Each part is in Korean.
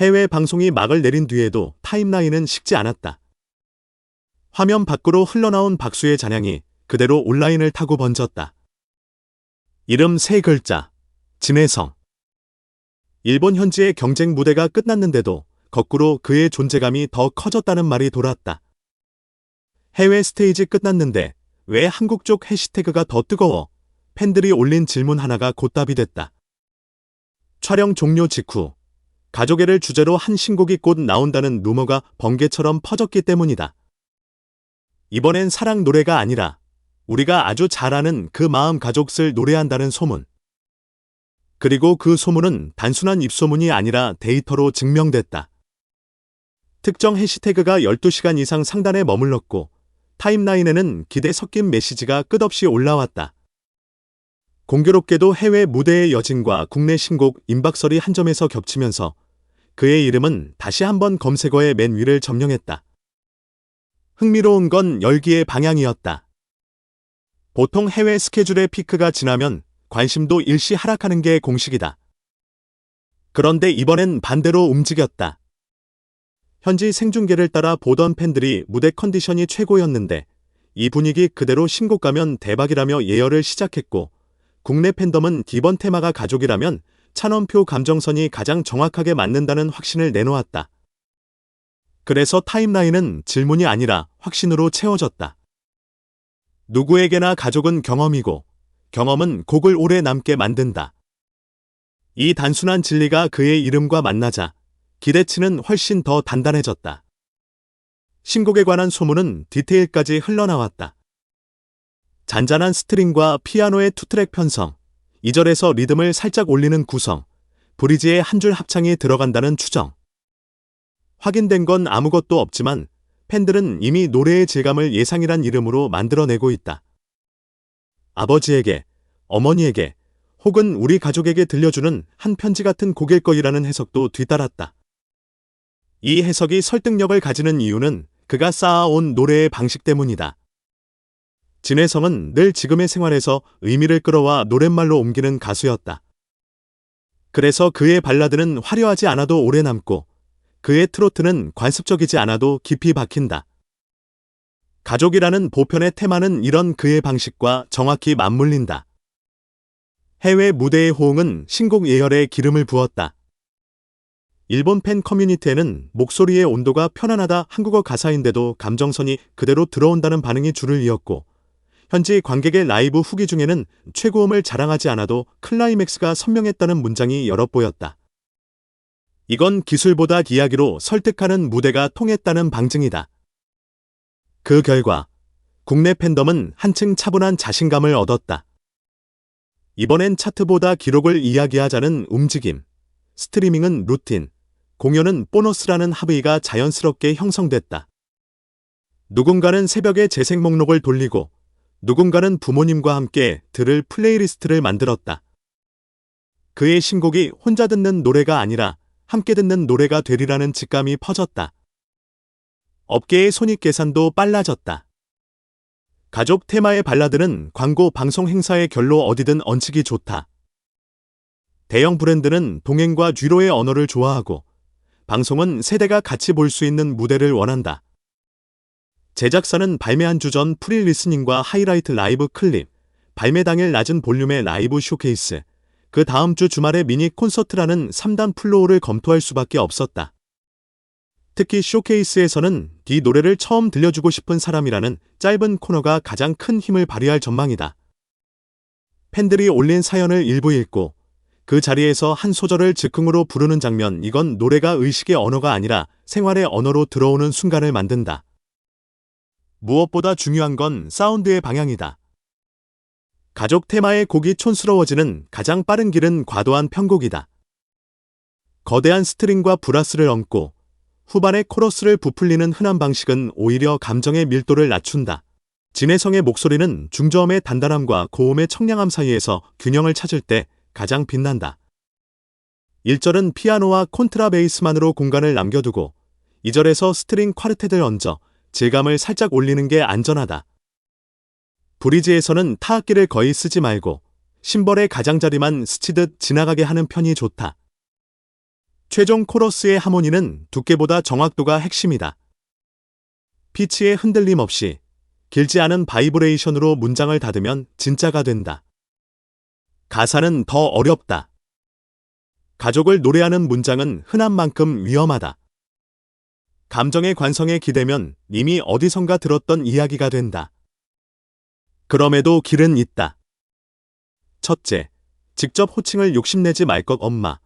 해외 방송이 막을 내린 뒤에도 타임라인은 식지 않았다. 화면 밖으로 흘러나온 박수의 잔향이 그대로 온라인을 타고 번졌다. 이름 세 글자, 진해성. 일본 현지의 경쟁 무대가 끝났는데도 거꾸로 그의 존재감이 더 커졌다는 말이 돌았다. 해외 스테이지 끝났는데 왜 한국 쪽 해시태그가 더 뜨거워? 팬들이 올린 질문 하나가 곧답이 됐다. 촬영 종료 직후 가족애를 주제로 한 신곡이 곧 나온다는 루머가 번개처럼 퍼졌기 때문이다. 이번엔 사랑 노래가 아니라 우리가 아주 잘 아는 그 마음 가족을 노래한다는 소문. 그리고 그 소문은 단순한 입소문이 아니라 데이터로 증명됐다. 특정 해시태그가 12시간 이상 상단에 머물렀고 타임라인에는 기대 섞인 메시지가 끝없이 올라왔다. 공교롭게도 해외 무대의 여진과 국내 신곡 임박설이 한 점에서 겹치면서 그의 이름은 다시 한번 검색어의 맨 위를 점령했다. 흥미로운 건 열기의 방향이었다. 보통 해외 스케줄의 피크가 지나면 관심도 일시 하락하는 게 공식이다. 그런데 이번엔 반대로 움직였다. 현지 생중계를 따라 보던 팬들이 무대 컨디션이 최고였는데 이 분위기 그대로 신곡 가면 대박이라며 예열을 시작했고 국내 팬덤은 기본 테마가 가족이라면 찬원표 감정선이 가장 정확하게 맞는다는 확신을 내놓았다. 그래서 타임라인은 질문이 아니라 확신으로 채워졌다. 누구에게나 가족은 경험이고 경험은 곡을 오래 남게 만든다. 이 단순한 진리가 그의 이름과 만나자 기대치는 훨씬 더 단단해졌다. 신곡에 관한 소문은 디테일까지 흘러나왔다. 잔잔한 스트링과 피아노의 투트랙 편성, 2절에서 리듬을 살짝 올리는 구성, 브리지의 한 줄 합창이 들어간다는 추정. 확인된 건 아무것도 없지만 팬들은 이미 노래의 질감을 예상이란 이름으로 만들어내고 있다. 아버지에게, 어머니에게, 혹은 우리 가족에게 들려주는 한 편지 같은 곡일 거이라는 해석도 뒤따랐다. 이 해석이 설득력을 가지는 이유는 그가 쌓아온 노래의 방식 때문이다. 진혜성은 늘 지금의 생활에서 의미를 끌어와 노랫말로 옮기는 가수였다. 그래서 그의 발라드는 화려하지 않아도 오래 남고 그의 트로트는 관습적이지 않아도 깊이 박힌다. 가족이라는 보편의 테마는 이런 그의 방식과 정확히 맞물린다. 해외 무대의 호응은 신곡 예열에 기름을 부었다. 일본 팬 커뮤니티에는 목소리의 온도가 편안하다 한국어 가사인데도 감정선이 그대로 들어온다는 반응이 줄을 이었고, 현지 관객의 라이브 후기 중에는 최고음을 자랑하지 않아도 클라이맥스가 선명했다는 문장이 여러 보였다. 이건 기술보다 이야기로 설득하는 무대가 통했다는 방증이다. 그 결과 국내 팬덤은 한층 차분한 자신감을 얻었다. 이번엔 차트보다 기록을 이야기하자는 움직임, 스트리밍은 루틴, 공연은 보너스라는 합의가 자연스럽게 형성됐다. 누군가는 새벽에 재생 목록을 돌리고 누군가는 부모님과 함께 들을 플레이리스트를 만들었다. 그의 신곡이 혼자 듣는 노래가 아니라 함께 듣는 노래가 되리라는 직감이 퍼졌다. 업계의 손익 계산도 빨라졌다. 가족 테마의 발라드는 광고 방송 행사의 결로 어디든 얹히기 좋다. 대형 브랜드는 동행과 뒤로의 언어를 좋아하고 방송은 세대가 같이 볼 수 있는 무대를 원한다. 제작사는 발매한 주 전 프리 리스닝과 하이라이트 라이브 클립, 발매 당일 낮은 볼륨의 라이브 쇼케이스, 그 다음 주 주말의 미니 콘서트라는 3단 플로우를 검토할 수밖에 없었다. 특히 쇼케이스에서는 이 노래를 처음 들려주고 싶은 사람이라는 짧은 코너가 가장 큰 힘을 발휘할 전망이다. 팬들이 올린 사연을 일부 읽고 그 자리에서 한 소절을 즉흥으로 부르는 장면, 이건 노래가 의식의 언어가 아니라 생활의 언어로 들어오는 순간을 만든다. 무엇보다 중요한 건 사운드의 방향이다. 가족 테마의 곡이 촌스러워지는 가장 빠른 길은 과도한 편곡이다. 거대한 스트링과 브라스를 얹고 후반에 코러스를 부풀리는 흔한 방식은 오히려 감정의 밀도를 낮춘다. 진혜성의 목소리는 중저음의 단단함과 고음의 청량함 사이에서 균형을 찾을 때 가장 빛난다. 1절은 피아노와 콘트라베이스만으로 공간을 남겨두고 2절에서 스트링 쿼르텟을 얹어 질감을 살짝 올리는 게 안전하다. 브리지에서는 타악기를 거의 쓰지 말고 심벌의 가장자리만 스치듯 지나가게 하는 편이 좋다. 최종 코러스의 하모니는 두께보다 정확도가 핵심이다. 피치의 흔들림 없이 길지 않은 바이브레이션으로 문장을 닫으면 진짜가 된다. 가사는 더 어렵다. 가족을 노래하는 문장은 흔한 만큼 위험하다. 감정의 관성에 기대면 이미 어디선가 들었던 이야기가 된다. 그럼에도 길은 있다. 첫째, 직접 호칭을 욕심내지 말 것 엄마.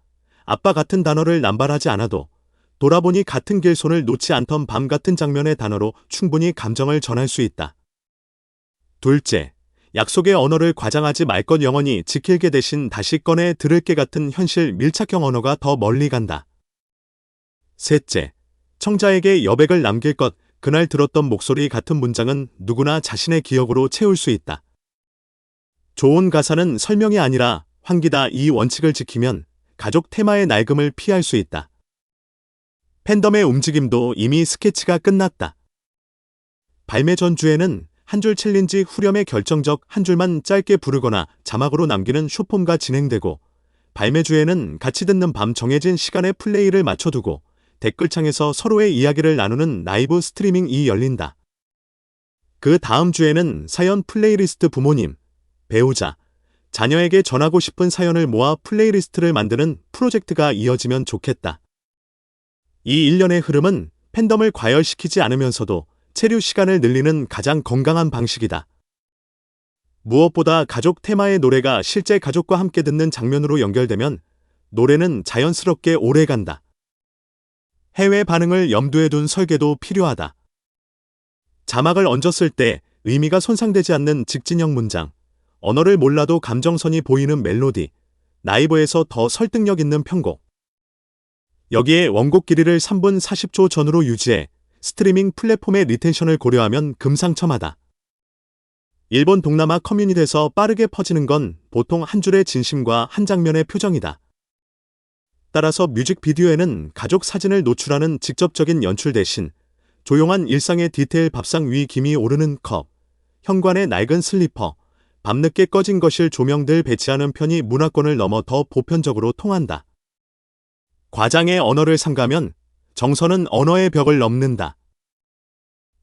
아빠 같은 단어를 남발하지 않아도 돌아보니 같은 길손을 놓지 않던 밤 같은 장면의 단어로 충분히 감정을 전할 수 있다. 둘째, 약속의 언어를 과장하지 말 것 영원히 지킬게 대신 다시 꺼내 들을 게 같은 현실 밀착형 언어가 더 멀리 간다. 셋째, 청자에게 여백을 남길 것 그날 들었던 목소리 같은 문장은 누구나 자신의 기억으로 채울 수 있다. 좋은 가사는 설명이 아니라 환기다 이 원칙을 지키면 가족 테마의 낡음을 피할 수 있다. 팬덤의 움직임도 이미 스케치가 끝났다. 발매 전주에는 한 줄 챌린지 후렴의 결정적 한 줄만 짧게 부르거나 자막으로 남기는 쇼폼가 진행되고 발매 주에는 같이 듣는 밤 정해진 시간에 플레이를 맞춰두고 댓글창에서 서로의 이야기를 나누는 라이브 스트리밍이 열린다. 그 다음 주에는 사연 플레이리스트 부모님, 배우자, 자녀에게 전하고 싶은 사연을 모아 플레이리스트를 만드는 프로젝트가 이어지면 좋겠다. 이 일련의 흐름은 팬덤을 과열시키지 않으면서도 체류 시간을 늘리는 가장 건강한 방식이다. 무엇보다 가족 테마의 노래가 실제 가족과 함께 듣는 장면으로 연결되면 노래는 자연스럽게 오래 간다. 해외 반응을 염두에 둔 설계도 필요하다. 자막을 얹었을 때 의미가 손상되지 않는 직진형 문장, 언어를 몰라도 감정선이 보이는 멜로디, 라이브에서 더 설득력 있는 편곡. 여기에 원곡 길이를 3분 40초 전후로 유지해 스트리밍 플랫폼의 리텐션을 고려하면 금상첨화다. 일본 동남아 커뮤니티에서 빠르게 퍼지는 건 보통 한 줄의 진심과 한 장면의 표정이다. 따라서 뮤직비디오에는 가족 사진을 노출하는 직접적인 연출 대신 조용한 일상의 디테일 밥상 위 김이 오르는 컵, 현관의 낡은 슬리퍼, 밤늦게 꺼진 거실 조명들 배치하는 편이 문화권을 넘어 더 보편적으로 통한다. 과장의 언어를 삼가면 정서는 언어의 벽을 넘는다.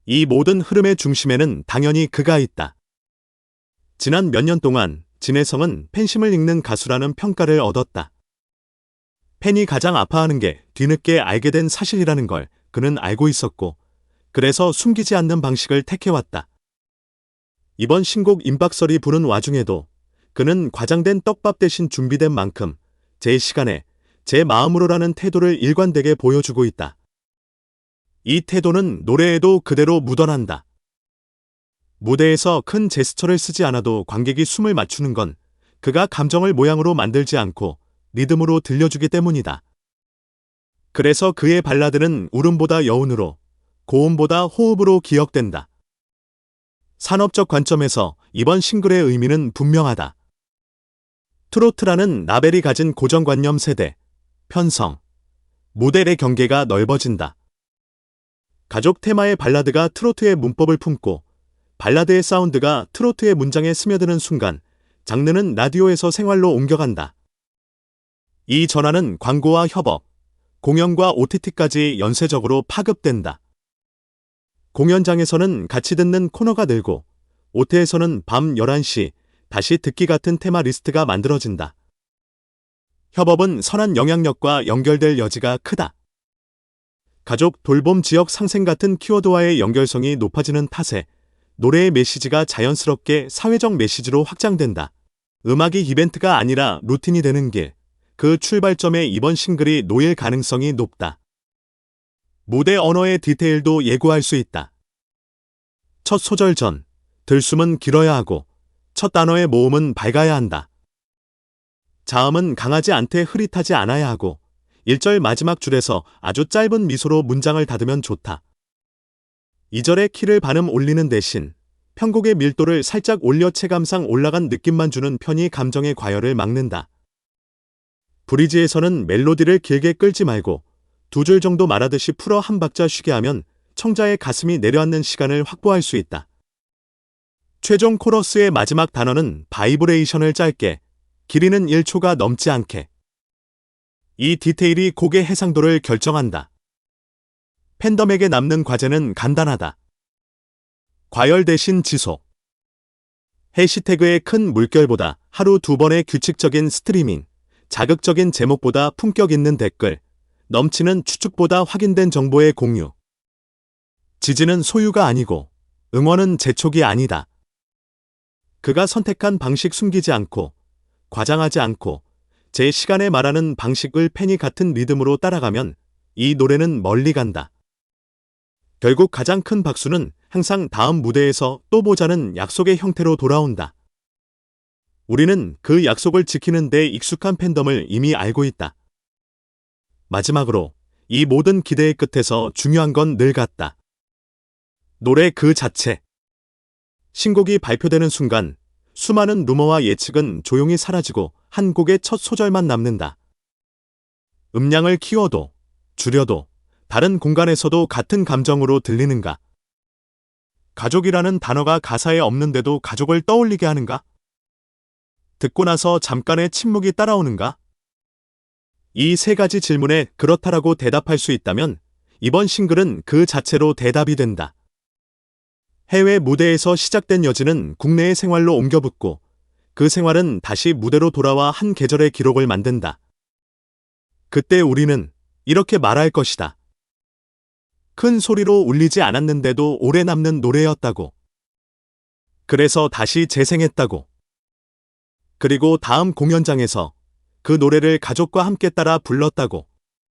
이 모든 흐름의 중심에는 당연히 그가 있다. 지난 몇 년 동안 진혜성은 팬심을 읽는 가수라는 평가를 얻었다. 팬이 가장 아파하는 게 뒤늦게 알게 된 사실이라는 걸 그는 알고 있었고, 그래서 숨기지 않는 방식을 택해왔다. 이번 신곡 임박설이 부른 와중에도 그는 과장된 떡밥 대신 준비된 만큼 제 시간에 제 마음으로라는 태도를 일관되게 보여주고 있다. 이 태도는 노래에도 그대로 묻어난다. 무대에서 큰 제스처를 쓰지 않아도 관객이 숨을 맞추는 건 그가 감정을 모양으로 만들지 않고 리듬으로 들려주기 때문이다. 그래서 그의 발라드는 울음보다 여운으로, 고음보다 호흡으로 기억된다. 산업적 관점에서 이번 싱글의 의미는 분명하다. 트로트라는 라벨이 가진 고정관념 세대, 편성, 모델의 경계가 넓어진다. 가족 테마의 발라드가 트로트의 문법을 품고 발라드의 사운드가 트로트의 문장에 스며드는 순간 장르는 라디오에서 생활로 옮겨간다. 이 전환은 광고와 협업, 공연과 OTT까지 연쇄적으로 파급된다. 공연장에서는 같이 듣는 코너가 늘고 오태에서는 밤 11시 다시 듣기 같은 테마 리스트가 만들어진다. 협업은 선한 영향력과 연결될 여지가 크다. 가족 돌봄 지역 상생 같은 키워드와의 연결성이 높아지는 탓에 노래의 메시지가 자연스럽게 사회적 메시지로 확장된다. 음악이 이벤트가 아니라 루틴이 되는 길. 그 출발점에 이번 싱글이 놓일 가능성이 높다. 무대 언어의 디테일도 예고할 수 있다. 첫 소절 전, 들숨은 길어야 하고, 첫 단어의 모음은 밝아야 한다. 자음은 강하지 않되 흐릿하지 않아야 하고, 1절 마지막 줄에서 아주 짧은 미소로 문장을 닫으면 좋다. 2절의 키를 반음 올리는 대신 편곡의 밀도를 살짝 올려 체감상 올라간 느낌만 주는 편이 감정의 과열을 막는다. 브리지에서는 멜로디를 길게 끌지 말고 두 줄 정도 말하듯이 풀어 한 박자 쉬게 하면 청자의 가슴이 내려앉는 시간을 확보할 수 있다. 최종 코러스의 마지막 단어는 바이브레이션을 짧게, 길이는 1초가 넘지 않게. 이 디테일이 곡의 해상도를 결정한다. 팬덤에게 남는 과제는 간단하다. 과열 대신 지속. 해시태그의 큰 물결보다 하루 두 번의 규칙적인 스트리밍, 자극적인 제목보다 품격 있는 댓글, 넘치는 추측보다 확인된 정보의 공유. 지지는 소유가 아니고 응원은 재촉이 아니다. 그가 선택한 방식 숨기지 않고 과장하지 않고 제 시간에 말하는 방식을 팬이 같은 리듬으로 따라가면 이 노래는 멀리 간다. 결국 가장 큰 박수는 항상 다음 무대에서 또 보자는 약속의 형태로 돌아온다. 우리는 그 약속을 지키는 데 익숙한 팬덤을 이미 알고 있다. 마지막으로 이 모든 기대의 끝에서 중요한 건 늘 같다. 노래 그 자체. 신곡이 발표되는 순간 수많은 루머와 예측은 조용히 사라지고 한 곡의 첫 소절만 남는다. 음량을 키워도 줄여도 다른 공간에서도 같은 감정으로 들리는가? 가족이라는 단어가 가사에 없는데도 가족을 떠올리게 하는가? 듣고 나서 잠깐의 침묵이 따라오는가? 이 세 가지 질문에 그렇다라고 대답할 수 있다면 이번 싱글은 그 자체로 대답이 된다. 해외 무대에서 시작된 여진은 국내의 생활로 옮겨붙고 그 생활은 다시 무대로 돌아와 한 계절의 기록을 만든다. 그때 우리는 이렇게 말할 것이다. 큰 소리로 울리지 않았는데도 오래 남는 노래였다고. 그래서 다시 재생했다고. 그리고 다음 공연장에서 그 노래를 가족과 함께 따라 불렀다고.